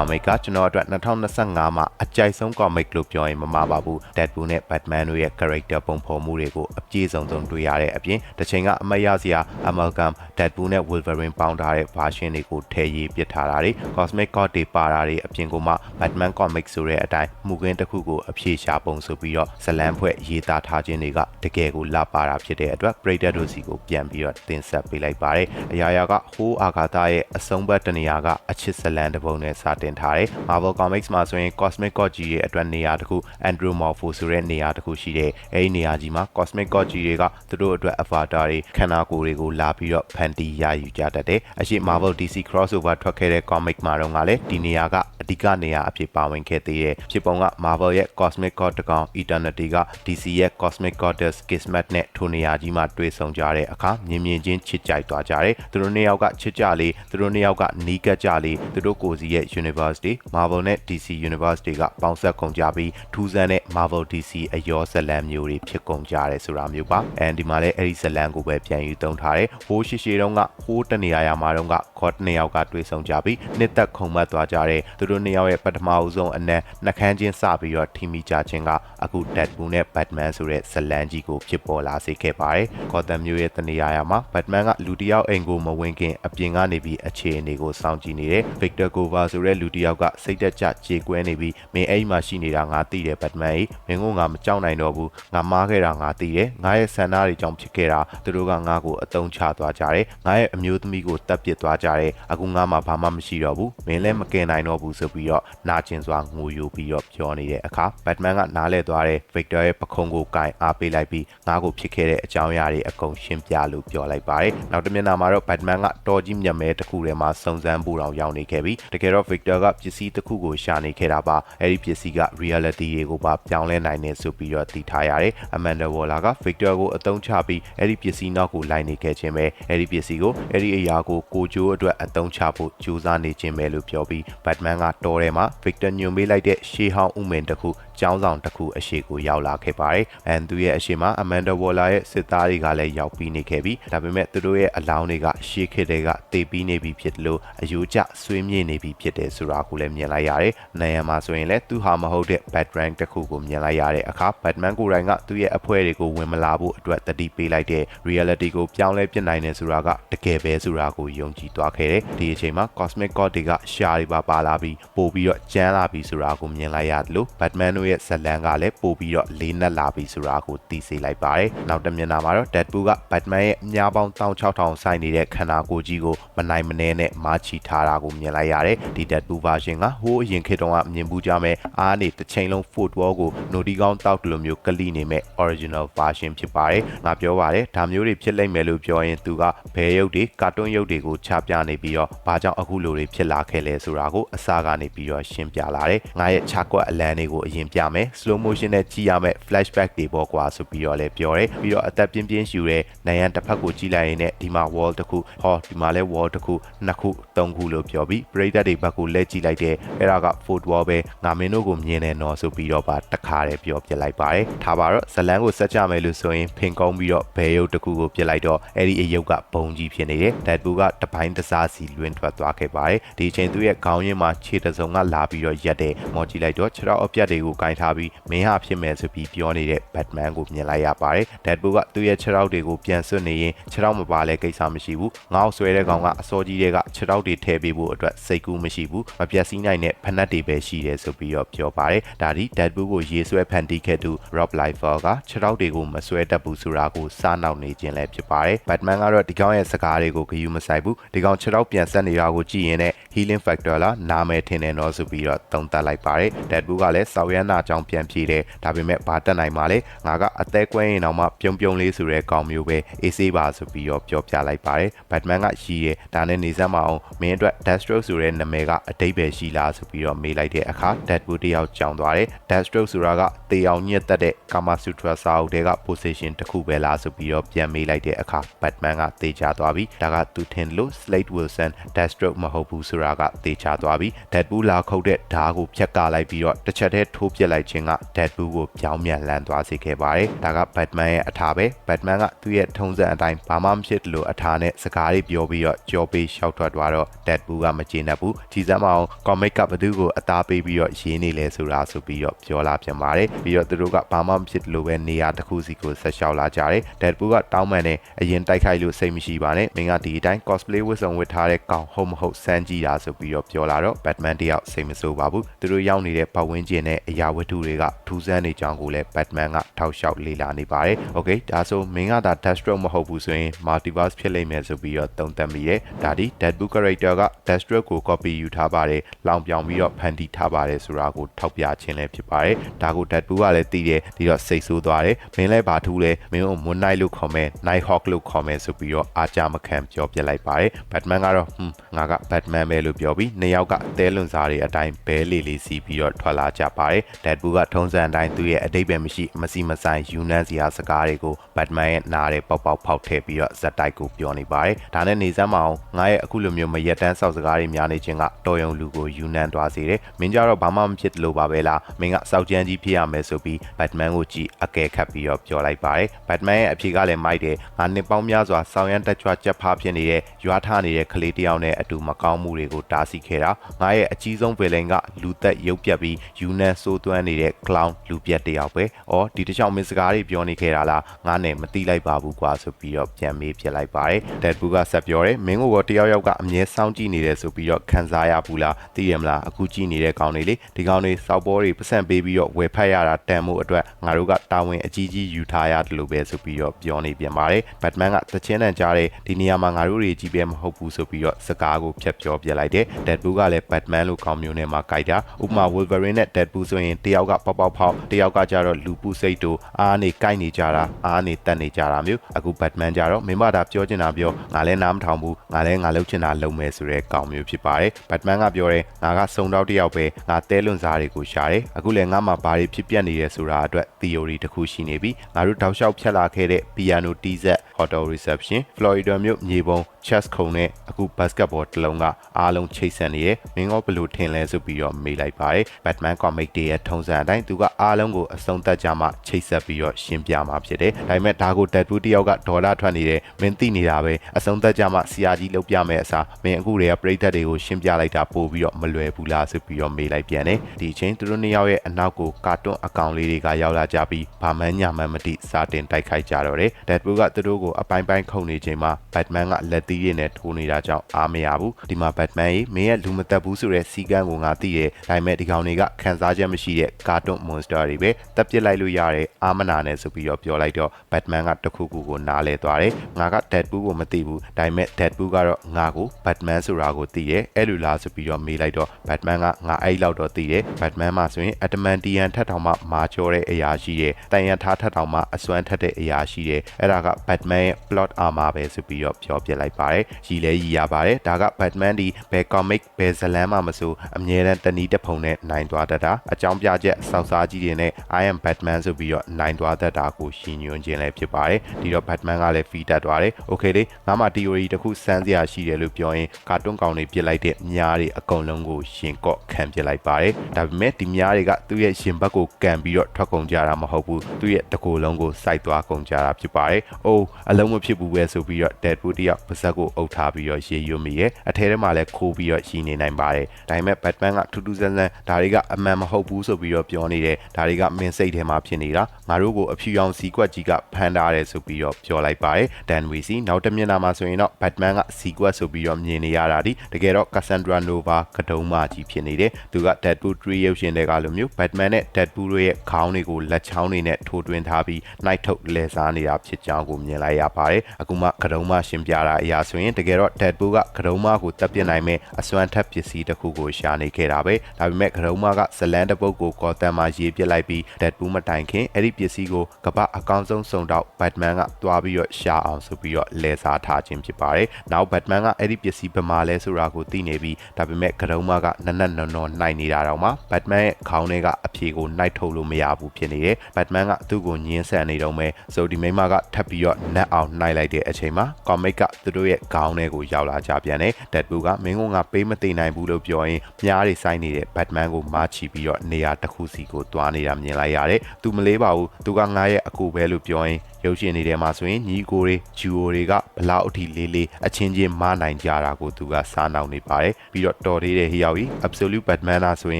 comic ကကျွန်တော်အတွက်2025မှာအကြိုက်ဆုံး comic လို့ပြောရင်မမှားပါဘူး Deadpool နဲ့ Batman တို့ရဲ့ character ပုံဖော်မှုတွေကိုအပြည့်စုံဆုံးတွေ့ရတဲ့အပြင်တစ်ချိန်ကအမတ်ရစရာ amalgam Deadpool နဲ့ Wolverine ပေါင်းထားတဲ့ version တွေကိုထည့်ရေးပစ်ထားတာတွေ cosmic code တွေပါတာတွေအပြင်ကိုမှ Batman comic ဆိုတဲ့အတိုင်းမူကွင်းတစ်ခုကိုအဖြေရှာပုံဆိုပြီးတော့ဇလန်းဖွဲ့ရေးသားထားခြင်းတွေကတကယ်ကိုလှပတာဖြစ်တဲ့အတွက်ပရိသတ်တို့စီကိုပြန်ပြီးတော့တင်ဆက်ပေးလိုက်ပါတယ်အရာရာကဟိုးအာဂါသရဲ့အဆုံးဘက်တနေရာကအချစ်ဇလန်းတစ်ပုံနဲ့စတင်ထားတယ် Marvel Comics မှာဆိုရင် Cosmic God ကြီးရဲ့အတွက်နေရာတစ်ခု Andromorpho ဆိုတဲ့နေရာတစ်ခုရှိတယ်အဲဒီနေရာကြီးမှာ Cosmic God ကြီးတွေကသူတို့အတွက် avatar တွေခန္ဓာကိုယ်တွေကိုလာပြီးတော့ဖန်တီးရယူကြတတ်တယ်အရှိ Marvel DC crossover ထွက်ခဲ့တဲ့ comic မှာတော့ကလည်းဒီနေရာကအဓိကနေရာအဖြစ်ပါဝင်ခဲ့သေးတယ်ဖြစ်ပုံက Marvel ရဲ့ Cosmic God တကောင် Eternity က DC ရဲ့ Cosmic Goddess Kismet နဲ့ထိုနေရာကြီးမှာတွေ့ဆုံကြတဲ့အခါမြင်မြင်ချင်းချစ်ကြိုက်သွားကြတယ်သူတို့နှစ်ယောက်ကချစ်ကြလေသူတို့နှစ်ယောက်ကနီးကပ်ကြလေသူတို့ကိုယ်စီရဲ့ universe တွေ Marvel နဲ့ DC universe တွေကပေါင်းစပ်ကုန်ကြပြီးထူးဆန်းတဲ့ Marvel DC အယောဇလံမျိုးတွေဖြစ်ကုန်ကြတယ်ဆိုတာမျိုးပါ။ and ဒီမှာလည်းအဲ့ဒီဇလံကိုပဲပြန်ယူသုံးထားတယ်။ဟိုးရှိရှိတုန်းကဟိုးတနေရာရာမှာတုန်းက God နှစ်ယောက်ကတွေ့ဆုံကြပြီးနှစ်သက်ခုံမတ်သွားကြတဲ့သူတို့နှစ်ယောက်ရဲ့ပထမအဆုံးအနက်နှကန်းချင်းစပြီးတော့ထိမိကြခြင်းကအခု Deadpool နဲ့ Batman ဆိုတဲ့ဇလံကြီးကိုဖြစ်ပေါ်လာစေခဲ့ပါတယ်။ Gotham မျိုးရဲ့တနေရာရာမှာ Batman ကလူတစ်ယောက်အိမ်ကိုမဝင်ခင်အပြင်ကနေပြီးအခြေအနေကိုစောင့်ကြည့်နေတယ် Victor Gover ဆိုတဲ့လူတစ်ယောက်ကစိတ်သက်ကြကြေကွဲနေပြီးမင်းအဲ့မှာရှိနေတာငါသိတယ် Batman ကြီးမင်းကငါမကြောက်နိုင်တော့ဘူးငါမားခဲ့တာငါသိတယ်ငါရဲ့ဆန္ဒတွေကြောင့်ဖြစ်ခဲ့တာသူတို့ကငါ့ကိုအတုံးချသွားကြတယ်ငါရဲ့အမျိုးသမီးကိုတပ်ပစ်သွားကြတယ်အခုငါမှဘာမှမရှိတော့ဘူးမင်းလည်းမကယ်နိုင်တော့ဘူးဆိုပြီးတော့နာကျင်စွာငိုယိုပြီးတော့ပြောနေတဲ့အခါ Batman ကနားလဲသွားတဲ့ Victor ရဲ့ပခုံးကိုကင်အားပေးလိုက်ပြီးငါ့ကိုဖြစ်ခဲ့တဲ့အကြောင်းအရာတွေအကုန်ရှင်းပြလို့ပြောလိုက်ပါတယ်နောက်တစ်မျက်နှာမှာတော့ Batman ကတော်ကြီးမြတ်မဲတစ်ခုထဲမှာစုံစမ်းဖို့တောင်ရောက်နေခဲ့ပြီးတကယ်တော့ Victor ကပစ္စည်းတစ်ခုကိုရှာနေခဲ့တာပါအဲ့ဒီပစ္စည်းက reality တွေကိုပါပြောင်းလဲနိုင်နေဆိုပြီးတော့သိထားရတယ် Amanda Waller က Victor ကိုအသုံးချပြီးအဲ့ဒီပစ္စည်းနောက်ကိုလိုက်နေခဲ့ခြင်းပဲအဲ့ဒီပစ္စည်းကိုအဲ့ဒီအရာကိုကိုကျိုးအတွက်အသုံးချဖို့ကြိုးစားနေခြင်းပဲလို့ပြောပြီး Batman ကတော်ထဲမှာ Victor ညွန်ပေးလိုက်တဲ့ရှေးဟောင်းဥမင်တစ်ခု ကျောင်းဆောင်တစ်ခုအရှိကိုရောက်လာခဲ့ပါတယ်။အန်သူရဲ့အရှိမှာ Amanda Waller ရဲ့စစ်သားတွေကလည်းရောက်ပြီးနေခဲ့ပြီးဒါပေမဲ့သူတို့ရဲ့အလောင်းတွေကရှေးခေတ်တွေကတေပြီးနေပြီဖြစ်လို့အယိုးကျဆွေးမြေ့နေပြီဖြစ်တယ်ဆိုတာကိုလည်းမြင်လိုက်ရတယ်။နိုင်ရမှာဆိုရင်လည်းသူဟာမဟုတ်တဲ့ Bad Rank တစ်ခုကိုမြင်လိုက်ရတဲ့အခါ Batman ကိုယ်တိုင်ကသူ့ရဲ့အဖွဲတွေကိုဝင်မလာဖို့အတွက်တတိပေးလိုက်တဲ့ reality ကိုပြောင်းလဲပြစ်နိုင်တယ်ဆိုတာကတကယ်ပဲဆိုတာကိုယုံကြည်သွားခဲ့တယ်။ဒီအချိန်မှာ Cosmic God တွေကရှာတွေပါပါလာပြီးပို့ပြီးတော့ကျန်းလာပြီးဆိုတာကိုမြင်လိုက်ရတယ်လို့ Batman တို့ရဲ့ဇလံကလည်းပို့ပြီးတော့လေးနက်လာပြီးဆိုတာကိုသိစေလိုက်ပါတယ်။နောက်တစ်မျက်နှာမှာတော့ Deadpool က Batman ရဲ့အများပေါင်း16000စိုက်နေတဲ့ခန္ဓာကိုယ်ကြီးကိုမနိုင်မနှဲနဲ့မာချီထားတာကိုမြင်လိုက်ရတယ်။ဒီ Deadpool version ကဟိုးအရင်ခေတ်တုန်းကမြင်ဘူးကြမဲ့အားနေတစ်ချိန်လုံး football ကိုနိုဒီကောင်းတောက်တယ်လို့မျိုးကလိနေမဲ့ original version ဖြစ်ပါတယ်။ငါပြောပါတယ်ဒါမျိုးတွေဖြစ်လိမ့်မယ်လို့ပြောရင်သူကဘယ်ရုပ်တွေကာတွန်းရုပ်တွေကိုချပြနေပြီးတော့ဘာကြောင့်အခုလိုတွေဖြစ်လာခဲ့လဲဆိုတာကိုအစကနေပြီးတော့ရှင်းပြလာတယ်။ငါရဲ့ခြာကွက်အလံတွေကိုအရင်ပြမယ် slow motion နဲ့ကြည့်ရမယ် flashback တွေပေါ့ကွာဆိုပြီးတော့လည်းပြောတယ်။ပြီးတော့အသက်ပြင်းပြင်းရှူတဲ့နိုင်ရန်တစ်ဖက်ကိုကြည့်လိုက်ရင်လည်းဒီမှာ wall တစ်ခုဟောဒီမှာလည်း wall တစ်ခုနှစ်ခုသုံးခုလို့ပြောပြီးပရိသတ်တွေဘက်ကိုလက်ကြည့်လိုက်တဲ့အဲ့ဒါက football ပဲငါမင်းတို့ကိုမြင်နေတော့ဆိုပြီးတော့ပါတခါတည်းပြောပြလိုက်ပါတယ်။ထားပါတော့ဇလန်းကိုဆက်ကြမယ်လို့ဆိုရင်ဖင်ကုန်းပြီးတော့ဘယ်ရုပ်တစ်ခုကိုပြစ်လိုက်တော့အဲ့ဒီအယုတ်ကဘုံကြီးဖြစ်နေတယ်။ Deadpool ကတပိုင်းတစားစီလွင်ထွက်သွားခဲ့ပါတယ်။ဒီအချိန်သူ့ရဲ့ခေါင်းရင်းမှာခြေတစုံကလာပြီးတော့ရက်တယ်။မော်ကြည့်လိုက်တော့ခြေထောက်အပြတ်တွေကိုကင်ထားပြီးမင်းဟာဖြစ်မယ်ဆိုပြီးပြောနေတဲ့ Batman ကိုမြင်လိုက်ရပါတယ်။ Deadpool ကသူ့ရဲ့ခြေထောက်တွေကိုပြန်ဆွတ်နေရင်ခြေထောက်မပါလဲကိစ္စမရှိဘူး။ငေါ့ဆွဲတဲ့ကောင်ကအစောကြီးတွေကခြေထောက်တွေထည့်ပေးဖို့အတွက်စိတ်ကူးမရှိဘူး။မပြတ်စည်းနိုင်တဲ့ဖက်နှက်တွေပဲရှိတယ်ဆိုပြီးတော့ပြောပါတယ်။ဒါဒီ Deadpool ကိုရေဆွဲဖန်တီးခဲ့သူ Rob Liefeld ကခြေထောက်တွေကိုမဆွဲတတ်ဘူးဆိုတာကိုစားနောက်နေခြင်းလည်းဖြစ်ပါတယ်။ Batman ကတော့ဒီကောင်ရဲ့စကားတွေကိုဂရုမစိုက်ဘူး။ဒီကောင်ခြေထောက်ပြန်ဆက်နေတာကိုကြည့်ရင်လည်း healing factor လားနာမယ်ထင်တယ်တော့ဆိုပြီးတော့သုံးသပ်လိုက်ပါတယ်။ Deadpool ကလည်းစောက်ရမ်းနာကြောင်ပြန်ပြေးတယ်။ဒါပေမဲ့ဘာတက်နိုင်မှာလဲ။ငါကအသက်ကွဲရင်တော့မှပြုံပြုံလေးဆိုတဲ့ကောင်မျိုးပဲအေးဆေးပါဆိုပြီးတော့ပြောပြလိုက်ပါတယ်။ Batman ကရီးရဲဒါနဲ့နေစမ်းမအောင်မင်းအတွက် Deathstroke ဆိုတဲ့နာမည်ကအတိတ်ပဲရှိလားဆိုပြီးတော့မေးလိုက်တဲ့အခါ Deadpool တယောက်ကြောင်သွားတယ်။ Deathstroke ဆိုတာကတေအောင်ညက်တက်တဲ့ Kama Sutra စာအုပ်တွေက position တစ်ခုပဲလားဆိုပြီးတော့ပြန်မေးလိုက်တဲ့အခါ Batman ကတေချာသွားပြီဒါကသူထင်လို့ Slade Wilson Deathstroke မဟုတ်ဘူးဆိုတာကတေချာသွားပြီ Deadpool လာခုတ်တဲ့ဓားကိုဖြတ်ကလိုက်ပြီးတော့တစ်ချက်တည်းထိုးပြပစ်လိုက်ခြင်းက Deadpool ကိုပြောင်းပြန်လှန်သွားစေခဲ့ပါတယ်။ဒါက Batman ရဲ့အထာပဲ။ Batman ကသူ့ရဲ့ထုံးစံအတိုင်းဘာမှမဖြစ်တယ်လို့အထာနဲ့စကားလေးပြောပြီးတော့ကြောပေးရှောက်ထွက်သွားတော့ Deadpool ကမကျေနပ်ဘူး။ကြီးစမ်းမအောင် comic ကဘသူကိုအသားပေးပြီးတော့ရေးနေလဲဆိုတာဆိုပြီးတော့ပြောလာပြန်ပါတယ်။ပြီးတော့သူတို့ကဘာမှမဖြစ်တယ်လို့ပဲနေရာတစ်ခုစီကိုဆက်လျှောက်လာကြတယ်။ Deadpool ကတောင်းပန်တယ်အရင်တိုက်ခိုက်လို့စိတ်မရှိပါနဲ့။မင်းကဒီအတိုင်း cosplay ဝတ်စုံဝတ်ထားတဲ့ကောင်ဟုတ်မဟုတ်စမ်းကြည့်တာဆိုပြီးတော့ပြောလာတော့ Batman တယောက်စိတ်မဆိုးပါဘူး။သူတို့ရောက်နေတဲ့ပတ်ဝန်းကျင်နဲ့အရာဝတ္ထုတွေကထူးဆန်းနေကြောင်းကိုလည်း Batman ကထောက်လျှောက်လေ့လာနေပါတယ်။ Okay ဒါဆိုမင်းကဒါ Deathstroke မဟုတ်ဘူးဆိုရင် multiverse ဖြစ်လိမ့်မယ်ဆိုပြီးတော့သုံးသပ်မိတယ်။ဒါဒီ Deadpool character က Deathstroke ကို copy ယူထားပါတယ်။လောင်ပြောင်ပြီးတော့ဖန်တီးထားပါတယ်ဆိုတာကိုထောက်ပြခြင်းလည်းဖြစ်ပါတယ်။ဒါကို Deadpool ကလည်းသိတယ်ပြီးတော့စိတ်ဆိုးသွားတယ်။မင်းလည်းဘာထူးလဲမင်းကို Moon Knight လို့ခေါ်မယ် Night Hawk လို့ခေါ်မယ်ဆိုပြီးတော့အားကြမခံပြောပြလိုက်ပါတယ်။ Batman ကတော့ဟွန်းငါက Batman ပဲလို့ပြောပြီးနှစ်ယောက်ကတဲလွန်စားတွေအတိုင်းဘဲလီလေးစီးပြီးတော့ထွက်လာကြပါတယ်။ Deadpool ကထုံးစံအတိုင်းသူ့ရဲ့အတိတ်ပဲမရှိမစီမဆိုင်ယူနန်းစရာစကားတွေကို Batman ရဲ့နားထဲပေါက်ပေါက်ဖောက်ထည့်ပြီးတော့ဇက်တိုက်ကိုပြောနေပါတယ်။ဒါနဲ့နေစမ်းမအောင်ငါရဲ့အခုလိုမျိုးမရက်တန်းဆောက်စကားတွေများနေခြင်းကတော်ယုံလူကိုယူနန်းသွားစေတယ်။မင်းကြတော့ဘာမှမဖြစ်လို့ပါပဲလား။မင်းကစောက်ကြမ်းကြီးဖြစ်ရမယ်ဆိုပြီး Batman ကိုကြည့်အကဲခတ်ပြီးတော့ပြောလိုက်ပါတယ်။ Batman ရဲ့အဖြေကလည်းမိုက်တယ်။ငါနှစ်ပေါင်းများစွာဆောင်းရမ်းတက်ကြွကြက်ဖားဖြစ်နေတဲ့ရွာထားနေတဲ့ကလေးတယောက်နဲ့အတူမကောင်းမှုတွေကိုတားဆီးခဲ့တာ။ငါရဲ့အကြီးဆုံးဗီလင်ကလူသက်ရုပ်ပြက်ပြီးယူနန်းစိုးသွမ်းနေတဲ့ clown လူပြက်တယောက်ပဲ။အော်ဒီတစ်ချောင်းမင်းစကားတွေပြောနေခဲ့တာလား။ငါနဲ့မတိလိုက်ပါဘူးကွာဆိုပြီးတော့ပြန်မေးပြလိုက်ပါတယ်။ Deadpool ကဆက်ပြောတယ်မင်းကိုတော့တယောက်ယောက်ကအမြဲစောင့်ကြည့်နေတယ်ဆိုပြီးတော့ခံစားရဘူးလားသိရမလားအခုကြည့်နေတဲ့ကောင်တွေလေဒီကောင်တွေစောက်ဘောတွေပတ်စံပေးပြီးတော့ဝယ်ဖက်ရတာတန်မှုအတွက်ငါတို့ကတာဝန်အကြီးကြီးယူထားရတယ်လို့ပဲဆိုပြီးတော့ပြောနေပြန်ပါတယ်။ Batman ကတချင်းတန်ကြားတဲ့ဒီနေရာမှာငါတို့တွေကြီးပဲမဟုတ်ဘူးဆိုပြီးတော့စကားကိုဖြတ်ပြောပြလိုက်တယ်။ Deadpool ကလည်း Batman လို့ခေါင်းမျိုးနဲ့မှာကြိုက်တာဥပမာ Wolverine နဲ့ Deadpool ဆိုရင်တယောက်ကပေါက်ပေါက်ဖောက်တယောက်ကကြတော့လူပူစိတ်တို့အားနေကြိုက်နေကြတာအားနေတက်နေကြတာမျိုးအခု Batman ကြတော့မင်းမဒါပြောချင်တာပြောငါလည်းနားမထောင်ဘူးငါလည်းငါလုပ်ချင်တာလုပ်မယ်ဆိုတဲ့ကောင်မျိုးဖြစ်ပါတယ်။ Batman ကပြောတယ်ငါကစုံတော့တယောက်ပဲငါတဲလွန်စားတွေကိုရှာတယ်အခုလည်းငါမှဘာတွေဖြစ်ပျက်နေရဲဆိုတာအတွက် theory တစ်ခုရှိနေပြီငါတို့တောက်လျှောက်ဖြတ်လာခဲ့တဲ့ piano TZ hotel reception Florida မြို့မြေပုံ chess ခုံနဲ့အခု basketball တစ်လုံးကအားလုံးချိတ်ဆက်နေရမင်းရောဘယ်လိုထင်လဲဆိုပြီးတော့မေးလိုက်ပါတယ် Batman comic တွေရဲ့ထုံးစံအတိုင်းသူကအားလုံးကိုအဆုံးသတ်ကြမှချိတ်ဆက်ပြီးတော့ရှင်းပြမှာဖြစ်တယ်ဒါပေမဲ့ဒါကို Deadpool တယောက်ကဒေါ်လာထွက်နေတယ်မင်းသိနေတာပဲအဆုံးသတ်ကြမှဆရာကြီးလုပ်ပြမယ်အစားမင်းအခုတည်းကပရိသတ်တွေကိုရှင်းပြလိုက်တာပို့ပြီးတော့မလွယ်ဘူးလားဆိုပြီးတော့မေးလိုက်ပြန်တယ်ဒီအချိန်သူတို့နှစ်ယောက်ရဲ့အနောက်ကိုကာတွန်းအကောင်လေးတွေကရောက်လာကြပြီးဘာမှညာမှမသိစာတင်တိုက်ခိုက်ကြတော့တယ် Deadpool ကသူတို့ကိုအပိုင်းပိုင်းခုန်နေချိန်မှာ Batman ကလက်သီးရည်နဲ့ထိုးနေတာကြောင့်အားမရဘူးဒီမှာ Batman ကြီးမင်းရဲ့လူမသက်ဘူးဆိုတဲ့စီကန်းကိုငါသိတယ်ဒါပေမဲ့ဒီကောင်တွေကခံစားချက်မရှိတဲ့ကာတွန်း monster တွေပဲတပ်ပစ်လိုက်လို့ရတယ်အာမနာနဲ့ဆိုပြီးတော့ပြောလိုက်တော့ Batman ကတခုခုကိုနားလဲသွားတယ်ငါက Deadpool ကိုမသိဘူးဒါပေမဲ့ Deadpool ကတော့ငါကို Batman ဆိုတာကိုသိတယ်အဲ့လိုလားဆိုပြီးတော့မေးလိုက်တော့ Batman ကငါအဲ့လောက်တော့သိတယ် Batman မှာဆိုရင် Adamantium ထက်တောင်မှမာကျော်တဲ့အရာရှိတယ်တန်ရထားထက်တောင်မှအစွမ်းထက်တဲ့အရာရှိတယ်အဲ့ဒါက Batman ရဲ့ plot armor ပဲဆိုပြီးတော့ပြောပြလိုက်ပါတယ်ရည်လဲရည်ရပါတယ်ဒါက Batman ဒီဘယ် comic ဘယ်ဇလန်းမှမဆိုအမြဲတမ်းတနည်းတစ်ဖုံနဲ့နိုင်သွားတတ်တာအကြောင်းပြချက်စောက်စားကြီးတွေနဲ့ I am Batman ဆိုပြီးတော့နိုင်သွားတတ်တာကိုရှင်းညွှန်းခြင်းလည်းဖြစ်ပါတယ်ဒီတော့ Batman ကလည်း feed တက်သွားတယ် okay လေငါမှ theory တစ်ခုစမ်းစရာရှိတယ်လို့ပြောရင်ကာတွန်းကောင်တွေပြစ်လိုက်တဲ့မြားတွေအကုန်လုံးကိုရှင်ကော့ခံပြစ်လိုက်ပါတယ်ဒါပေမဲ့ဒီမြားတွေကသူ့ရဲ့ရှင်ဘက်ကိုကန်ပြီးတော့ထွက်ကုန်ကြတာမဟုတ်ဘူးသူ့ရဲ့တကိုယ်လုံးကိုစိုက်သွားကုန်ကြတာဖြစ်ပါတယ်အိုးအလုံးမဖြစ်ဘူးပဲဆိုပြီးတော့ Deadpool တယောက်ပါဇက်ကိုအုပ်ထားပြီးတော့ရေရွမိရဲ့အထဲထဲမှာလည်းခိုးပြီးတော့ရှိနေနိုင်ပါတယ်ဒါပေမဲ့ Batman ကထူးထူးဆန်းဆန်းဒါတွေကအမှန်မဟုတ်ဘူးဆိုပြီးတော့ပြောနေတယ်ဒါတွေကမင်းစိတ်ထဲမှာဖြစ်နေတာငါတို့ကိုအဖြူရောင်စီကွက်ကြီးကဖမ်းထားတယ်ဆိုပြီးတော့ပြောလိုက်ပါတယ် Dan Weasy နောက်တစ်မျက်နှာမှာဆိုရင်တော့ Batman ကစီကွက်ဆိုပြီးတော့မြင်နေရတာဒီတကယ်တော့ Cassandra Nova ကတုံးမကြီးဖြစ်နေတယ်သူက Deadpool 3ရုပ်ရှင်တွေကလိုမျိုး Batman နဲ့ Deadpool တို့ရဲ့ခေါင်းတွေကိုလက်ချောင်းတွေနဲ့ထိုးတွင်းထားပြီး night ထုတ်လဲစားနေတာဖြစ်ကြောင်းကိုမြင်လိုက်ရပါတယ်အခုမှကတုံးမရှင်းပြတာအရာဆိုရင်တကယ်တော့ Deadpool ကကတုံးမကိုတပ်ပစ်နိုင်မဲ့အစွမ်းထက်ပစ္စည်းတစ်ခုကိုရှာနေခဲ့တာပဲဒါပေမဲ့ကတုံးမကဇလန်တပုတ်ကိုကော်တန်မှာရေးပစ်လိုက်ပြီး Deadpool မတိုင်ခင်အဲ့ဒီပစ္စည်းကိုကပအကောင်းဆုံးစုံတော့ Batman ကတွားပြီးတော့ရှာအောင်ဆိုပြီးတော့လဲစားထားခြင်းဖြစ်ပါတယ်နောက် Batman ကအဲ့ဒီပစ္စည်းဘယ်မှာလဲဆိုတာကိုသိနေပြီးဒါပေမဲ့ကတုံးမကနက်နက်နော်နော်နိုင်နေတာတော့မှ Batman ရဲ့ခေါင်းထဲကအဖြေကိုနိုင်ထုတ်လို့မရဘူးဖြစ်နေတယ် Batman ကသူ့ကိုညှင်းဆန်နေတော့မယ်ဆိုဒီမိမကထပ်ပြီးတော့နလက်အောင်နှိုက်လိုက်တဲ့အချိန်မှာ comic ကသူတို့ရဲ့ခေါင်းထဲကိုရောက်လာကြပြန်တယ် Deadpool ကမင်းကငါပေးမသိနိုင်ဘူးလို့ပြောရင်မြားတွေစိုင်းနေတဲ့ Batman ကိုမာချီပြီးတော့နေရာတစ်ခုစီကိုတွားနေတာမြင်လိုက်ရတယ်သူမလေးပါဘူးသူကငါရဲ့အကူပဲလို့ပြောရင်ရုပ်ရှင်တွေထဲမှာဆိုရင်ညီကိုတွေဂျူအိုတွေကဘလောက်အထိလေးလေးအချင်းချင်းမနိုင်ကြတာကိုသူကစားနောက်နေပါတယ်ပြီးတော့တော်သေးတဲ့ဟိယောက်ကြီး Absolute Batman လားဆိုရ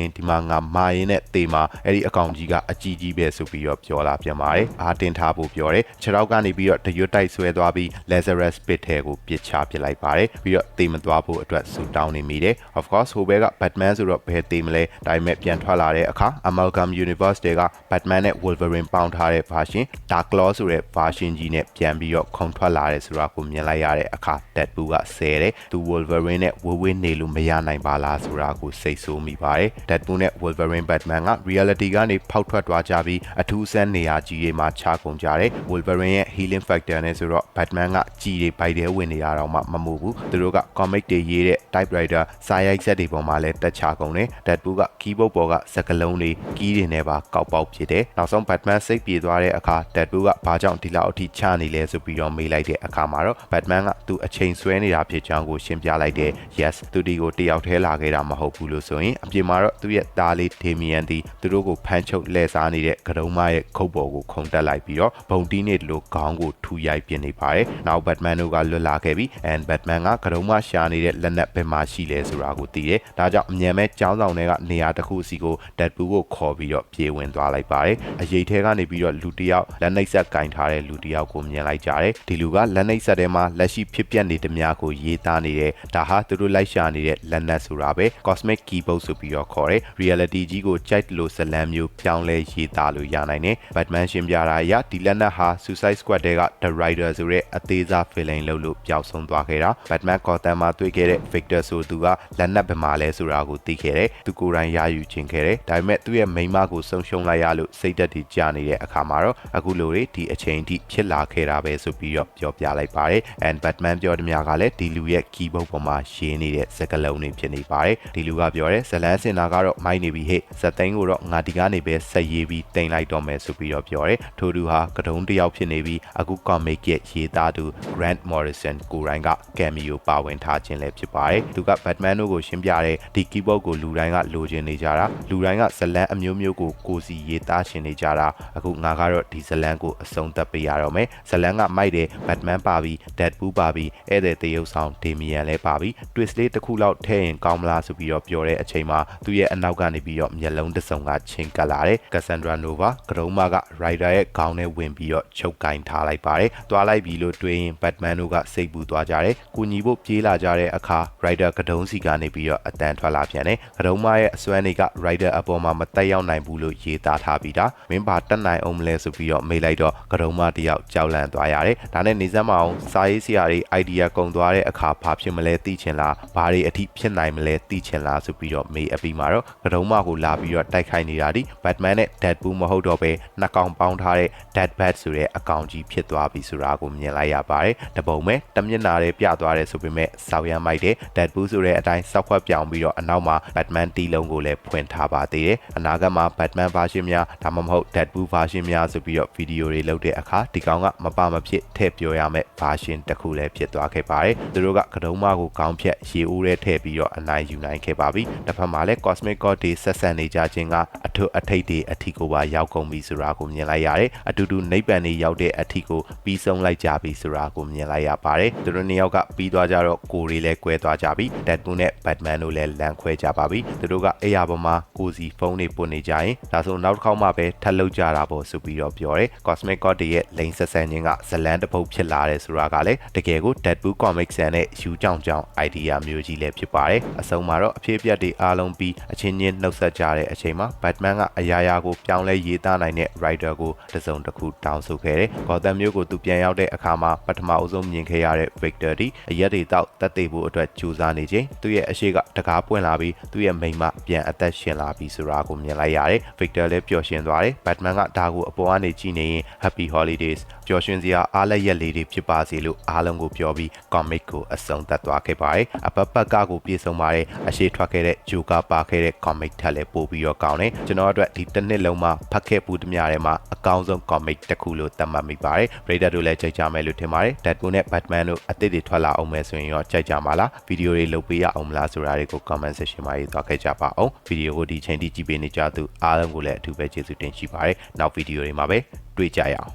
င်ဒီမှာငါမာရင်နဲ့တေမာအဲ့ဒီအကောင်ကြီးကအကြီးကြီးပဲဆိုပြီးတော့ပြောလာပြန်ပါတယ်အားတင်ထားဖို့ပြောတယ်ခြေထောက်ကနေပြီးတော့တရွတ်တိုက်ဆွဲသွားပြီး Lazarus Pit ထဲကိုပစ်ချပစ်လိုက်ပါတယ်ပြီးတော့တေမသွားဖို့အတွက်ဆူတောင်းနေမိတယ် of course ဟိုဘက်က Batman ဆိုတော့ဘယ်တေမလဲဒါပေမဲ့ပြန်ထွက်လာတဲ့အခါ Amalgam Universe တွေက Batman နဲ့ Wolverine ပေါင်းထားတဲ့ version Dark Claw ဆိုတဲ့ version ကြီးနဲ့ပြန်ပြီးတော့ခုံထွက်လာတယ်ဆိုတာကိုမြင်လိုက်ရတဲ့အခါ Deadpool ကဆဲတယ်သူ Wolverine နဲ့ဝေးဝေးနေလို့မရနိုင်ပါလားဆိုတာကိုစိတ်ဆိုးမိပါတယ် Deadpool နဲ့ Wolverine Batman က reality ကနေဖောက်ထွက်သွားကြပြီးအထူးဆန်းနေရာကြီးတွေမှာခြားကုန်ကြတယ် Wolverine ရဲ့ healing factor နဲ့ဆိုတော့ Batman ကကြီးတွေပိုက်တဲ့ဝင်နေရတော့မှမမှုဘူးသူတို့က comic တွေရေးတဲ့ typewriter စာရိုက်ဆက်တွေပေါ်မှာလည်းတက်ချကုန်တယ် Deadpool က keyboard ပေါ်ကစကလုံးတွေကီးတွေနဲ့ပါကောက်ပေါက်ဖြစ်တယ်နောက်ဆုံး Batman စိတ်ပြေသွားတဲ့အခါ Deadpool ကဘာကြောင့်ဒီလောက်အထိချနေလဲဆိုပြီးတော့မေးလိုက်တဲ့အခါမှာတော့ Batman ကသူအချိန်ဆွဲနေတာဖြစ်ကြောင်းကိုရှင်းပြလိုက်တယ် yes သူဒီကိုတယောက်တည်းလာခဲ့တာမဟုတ်ဘူးလို့ဆိုရင်အပြင်မှာတော့သူ့ရဲ့သားလေး Damian ဒီသူတို့ကိုဖမ်းချုပ်လှည့်စားနေတဲ့ကတုံးမရဲ့ခုတ်ပေါ်ကိုခုန်တက်လိုက်ပြီးတော့ဘုံတီးနေလို့ခေါင်းကိုထူရိုက်ပြနေပါတယ်နောက် Batman တို့ကလွတ်လာခဲ့ပြီး and Batman ကကတုံးမရှာနေတဲ့လက်နက်ဘယ်မှာရှိလဲဆိုတာကိုသိတယ်ဒါကြောင့်အမြန်မဲ့ကြောင်းဆောင်တွေကနေရာတစ်ခုစီကို Deadpool ကိုခေါ်ပြီးတော့ပြေးဝင်သွားလိုက်ပါတယ်အရေးထဲကနေပြီးတော့လူတစ်ယောက်လက်နှိပ်ဆက်ကင်ထားတဲ့လူတစ်ယောက်ကိုမြင်လိုက်ကြတယ်ဒီလူကလက်နှိပ်ဆက်ထဲမှာလက်ရှိဖြစ်ပျက်နေသမျှကိုရေးသားနေတယ်ဒါဟာသူတို့လိုက်ရှာနေတဲ့လက်နက်ဆိုတာပဲ Cosmic Keyboard ဆိုပြီးတော့ခေါ်တယ် reality ကြီးကိုကြိုက်လို့ဇလံမျိုးပြောင်းလဲရေးသားလို့ရနိုင်တယ် Batman ရှင်းပြတာအရဒီလက်နက်ဟာ Suicide Squad တဲက The Rider ဆိုတဲ့အသေးစား villain လို့လို့ပျောက်ဆုံးသွားခဲ့တာ Batman Gotham မှာတွေ့ခဲ့တဲ့ Victor ဆိုသူကလက်နက်ဘယ်မှာလဲဆိုတာကိုသိခဲ့တယ်သူကိုယ်တိုင်ရယူခြင်းခဲ့တယ်ဒါပေမဲ့သူ့ရဲ့မိန်းမကိုဆုံးရှုံးလိုက်ရလို့စိတ်သက်တွေကြာနေတဲ့အခါမှာတော့အခုလိုတွေဒီအချိန်ထိဖြစ်လာခဲ့တာပဲဆိုပြီးတော့ပြောပြလိုက်ပါတယ် and Batman ပြောတဲ့များကလည်းဒီလူရဲ့ keyboard ပေါ်မှာရေးနေတဲ့စကားလုံးတွေဖြစ်နေပါတယ်ဒီလူကပြောတယ်ဇလန်းစင်နာကတော့မိုက်နေပြီဟဲ့ဇက်သိန်းကိုတော့ငါဒီကနေပဲဆက်ရေးပြီးတင်လိုက်တော့မယ်ဆိုပြီးတော့ပြောတယ်ထို့သူဟာကတုံးတစ်ယောက်ဖြစ်နေပြီးအခု comic ရဲ့ရေးသားသူ Grant Morrison ကိုရိုင်းက cameo ပါဝင်ထားခြင်းလည်းဖြစ်ပါတယ်သူက Batman တို့ကိုရှင်းပြတဲ့ဒီ keyboard ကိုလူတိုင်းကလိုချင်နေကြတာလူတိုင်းကဇလန်းအမျိုးမျိုးကိုကိုစီရေးသားရှင်နေကြတာအခုငါကတော့ဒီဇလန်းကိုအဆုံးသတ်ပေးရတော့မယ်ဇလန်းကမိုက်တယ် Batman ပါပြီး Deadpool ပါပြီးဧည့်သည်တရုပ်ဆောင် Damian လည်းပါပြီး twist လေးတစ်ခုလောက်ထည့်ရင်ကောင်းမလားဆိုပြီးတော့ပြောတဲ့အချိန်မှာသူ့ရဲ့အနောက်ကနေပြီးတော့မျက်လုံးတစ်စုံကချင်းကပ်လာတယ် Cassandra Nova ကရုံးမက Rider ရဲ့ခေါင်းထဲဝင်ပြီးတော့ချုပ်ကင်ထားလိုက်ပါတယ်သွားလိုက်ပြီလို့တွေးရင် Batman တို့ကစိတ်ပူသွားကြတယ်ကိုညီဖို့ပြေးလာကြတဲ့အခါ Rider ကတုံးစီကနေပြီးတော့အတန်ထွက်လာပြန်တယ်ကရုံးမရဲ့အစွမ်းတွေက Rider အပေါ်မှာမတက်ရောက်နိုင်ဘူးလို့ရေးသားထားပြီးသားမင်းဘာတက်နိုင်အောင်မလဲဆိုပြီးတော့မေးလိုက်တော့ကရုံးမတယောက်ကြောက်လန့်သွားရတယ်ဒါနဲ့နေစမ်းမအောင်စာရေးဆရာတွေ idea ကုန်သွားတဲ့အခါဘာဖြစ်မလဲသိချင်လားဘာတွေအထိဖြစ်နိုင်မလဲသိချင်လားဆိုပြီးတော့မေးအပြီးမှာတော့ကရုံးမကိုလာပြီးတော့တိုက်ခိုက်နေတာဒီ Batman နဲ့ Deadpool မဟုတ်တော့ပဲနှစ်ကောင်ပေါင်းထားတဲ့ Deadbat ဆိုတဲ့အကောင်ကြီးဖြစ်သွားပြီဆိုတာကိုမြင်လိုက်ရပါတယ်တပုံမဲ့တမျက်နာတွေပြသွားတယ်ဆိုပေမဲ့စောက်ရမ်းမိုက်တဲ့ Deadpool ဆိုတဲ့အတိုင်းစောက်ခွက်ပြောင်ပြီးတော့အနောက်မှာ Batman တီးလုံးကိုလည်းဖွင့်ထားပါသေးတယ်အနာဂတ်မှာ Batman version များဒါမှမဟုတ် Deadpool version များဆိုပြီးတော့ဗီဒီယိုတွေလုပ်တဲ့အခါဒီကောင်ကမပါမဖြစ်ထည့်ပြောရမယ့် version တစ်ခုလည်းဖြစ်သွားခဲ့ပါတယ်သူတို့ကကတုံးမကိုကောင်းဖြတ်ရေဦးရဲထည့်ပြီးတော့အနိုင်ယူနိုင်ခဲ့ပါပြီတစ်ဖက်မှာလည်း Cosmic God တွေဆက်ဆက်နေကြခြင်းကအထွတ်အထိပ်တွေအထီကိုပါရောက်ကုန်ပြီဆိုတာကိုမြင်လိုက်ရတယ်အတူတူနိဗ္ဗာန်တွေရောက်တဲ့အထီကိုပြီးဆုံးလိုက်ကြပြီဆိုတာကိုမြင်လိုက်ရပါတယ်သူတို့နှစ်ယောက်ကပြီးသွားကြတော့ကိုတွေလည်းကွဲသွားကြပြီ Deadpool နဲ့ Batman တို့လည်းလမ်းခွဲကြပါပြီသူတို့ကအဲ့ရပေါ်မှာကိုစီဖုန်းတွေပွတ်နေကြရင်ဒါဆိုနောက်တစ်ခေါက်မှပဲထပ်လုပ်ကြတာပေါ့ဆိုပြီးတော့ပြောတယ် Cosmic God တွေရဲ့လိန်ဆက်ဆန်ခြင်းကဇလန်တစ်ပုတ်ဖြစ်လာတယ်ဆိုတာကလည်းတကယ်ကို Deadpool Comics ဆန်နဲ့ယူကြောင်ကြောင် idea မျိုးကြီးလည်းဖြစ်ပါတယ်အဆုံးမှာတော့အဖြစ်အပျက်တွေအားလုံးပြီးအချင်းချင်းနှုတ်ဆက်ကြတဲ့အချိန်မှာ Batman ကအရာရာကိုပြောင်းလဲရေးသားနိုင်တဲ့ writer ကိုတစုံတစ်ခုတောင်းဆိုခဲ့တယ်။ Gotham မျိုးကိုသူပြန်ရောက်တဲ့အခါမှာပထမအဆုံးမြင်ခဲ့ရတဲ့ Victor ဒီအရက်တွေတောက်တက်သေးဖို့အတွက်ကြိုးစားနေချိန်သူ့ရဲ့အရှိကတကားပွင့်လာပြီးသူ့ရဲ့မိန်းမပြန်အသက်ရှင်လာပြီးဆိုတာကိုမြင်လိုက်ရတယ်။ Victor လည်းပျော်ရွှင်သွားတယ်။ Batman ကဒါကိုအပေါ်ကနေကြည့်နေရင် Happy holidays ပျော်ရွှင်စရာအားလက်ရက်လေးတွေဖြစ်ပါစေလို့အားလုံးကိုပြောပြီး comic ကိုအဆုံးသတ်သွားခဲ့ပါတယ်အပတ်ပတ်ကကိုပြေဆုံးပါတယ်အရှိထွက်ခဲ့တဲ့ Joker ပါခဲ့တဲ့ comic ထက်လည်းပိုပြီးတော့ကောင်းတယ်ကျွန်တော်အတွက်ဒီတစ်နှစ်လုံးမှာဖတ်ခဲ့ပူးသမျှထဲမှာအကောင်းဆုံး comic တစ်ခုလို့သတ်မှတ်မိပါတယ်ပရိသတ်တို့လည်းကြိုက်ကြမယ်လို့ထင်ပါတယ် Deadpool နဲ့ Batman တို့အသစ်တွေထွက်လာအောင်မယ်ဆိုရင်ရောကြိုက်ကြမှာလားဗီဒီယိုတွေလုပ်ပေးရအောင်မလားဆိုတာတွေကို comment section မှာရေးသွားခဲ့ကြပါအောင်ဗီဒီယိုကိုဒီချိန်ထိကြည့်ပေးနေကြသူအားလုံးကိုလည်းအထူးပဲကျေးဇူးတင်ရှိပါတယ်နောက်ဗီဒီယိုတွေမှာပဲတွေ့ကြရအောင်